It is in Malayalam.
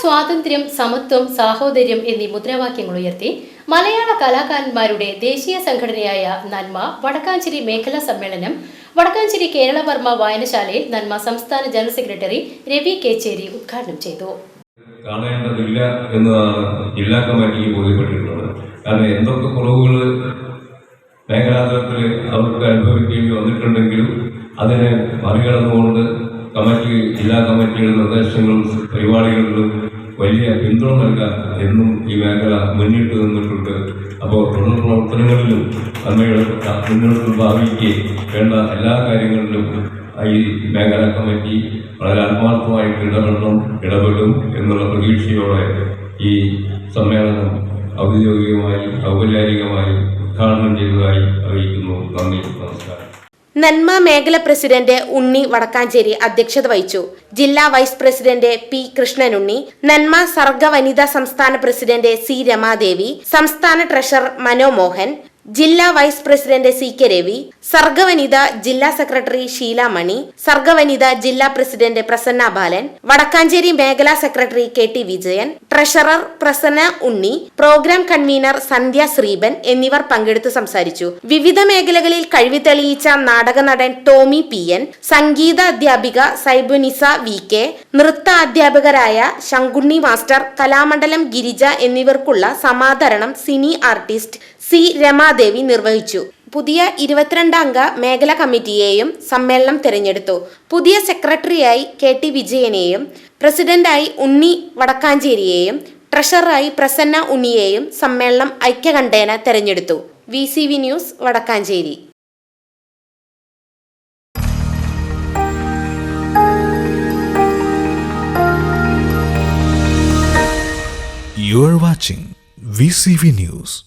സ്വാതന്ത്ര്യം സമത്വം സാഹോദര്യം എന്നീ മുദ്രാവാക്യങ്ങൾ ഉയർത്തി മലയാള കലാകാരന്മാരുടെ ദേശീയ സംഘടനയായ നന്മ വടക്കാഞ്ചേരി മേഖലാ സമ്മേളനം വടക്കാഞ്ചേരി കേരളവർമ്മ വായനശാലയിൽ നന്മ സംസ്ഥാന ജനറൽ സെക്രട്ടറി രവി കേച്ചേരി ഉദ്ഘാടനം ചെയ്തു. കാണേണ്ടതില്ല എന്നതാണ് ജില്ലാ കമ്മിറ്റിക്ക് ബോധ്യപ്പെട്ടിട്ടുള്ളത്. കാരണം എന്തൊക്കെ കുറവുകൾ മേഖലാതലത്തിൽ അവർക്ക് അനുഭവിക്കേണ്ടി വന്നിട്ടുണ്ടെങ്കിലും അതിനെ മറികടന്നുകൊണ്ട് കമ്മിറ്റി ജില്ലാ കമ്മിറ്റിയുടെ നിർദ്ദേശങ്ങളും പരിപാടികളിലും വലിയ പിന്തുണ നൽകാൻ എന്നും ഈ മേഖല മുന്നിട്ട് നിന്നിട്ടുണ്ട്. അപ്പോൾ തുടർ പ്രവർത്തനങ്ങളിലും അമ്മയുടെ മുന്നോട്ട് ഭാവിക്ക് വേണ്ട എല്ലാ കാര്യങ്ങളിലും ഈ മേഖല കമ്മിറ്റി വളരെ ആത്മാർത്ഥമായിട്ട് ഇടപെടണം ഇടപെടും എന്നുള്ള പ്രതീക്ഷയോടെ ഈ സമ്മേളനം ഔദ്യോഗികമായി ഔപചാരികമായി ഉദ്ഘാടനം ചെയ്തതായി അറിയിക്കുന്നു. നന്ദി നമസ്കാരം. നന്മ മേഖല പ്രസിഡന്റ് ഉണ്ണി വടക്കാഞ്ചേരി അധ്യക്ഷത വഹിച്ചു. ജില്ലാ വൈസ് പ്രസിഡന്റ് പി കൃഷ്ണനുണ്ണി നന്മ സർഗ വനിതാ സംസ്ഥാന പ്രസിഡന്റ് സി രമാദേവി സംസ്ഥാന ട്രഷറർ മനോമോഹൻ ജില്ലാ vice president C K Ravi Sargavanitha ജില്ലാ സെക്രട്ടറി ഷീല മണി സർഗവനിത ജില്ലാ പ്രസിഡന്റ് പ്രസന്ന ബാലൻ വടക്കാഞ്ചേരി മേഖലാ secretary K T Vijayan treasurer Prasanna Unni programme convener Sandhya Sreeban എന്നിവർ പങ്കെടുത്ത് സംസാരിച്ചു. വിവിധ മേഖലകളിൽ കഴിവി തെളിയിച്ച നാടക നടൻ ടോമി പി എൻ സംഗീത അധ്യാപിക സൈബുനിസ വി കെ നൃത്ത അധ്യാപകരായ ശങ്കുണ്ണി മാസ്റ്റർ കലാമണ്ഡലം ഗിരിജ എന്നിവർക്കുള്ള സമാദരണം സിനി ആർട്ടിസ്റ്റ് സി രമാദേവി നിർവഹിച്ചു. പുതിയ ഇരുപത്തിരണ്ട് അംഗ മേഖലാ കമ്മിറ്റിയെയും സമ്മേളനം തിരഞ്ഞെടുത്തു. പുതിയ സെക്രട്ടറിയായി കെ ടി വിജയനെയും പ്രസിഡന്റായി ഉണ്ണി വടക്കാഞ്ചേരിയെയും ട്രഷററായി പ്രസന്ന ഉണ്ണിയെയും സമ്മേളനം ഐക്യകണ്ഠേന തെരഞ്ഞെടുത്തു. V news Vadakkanchery. You are watching VCV News.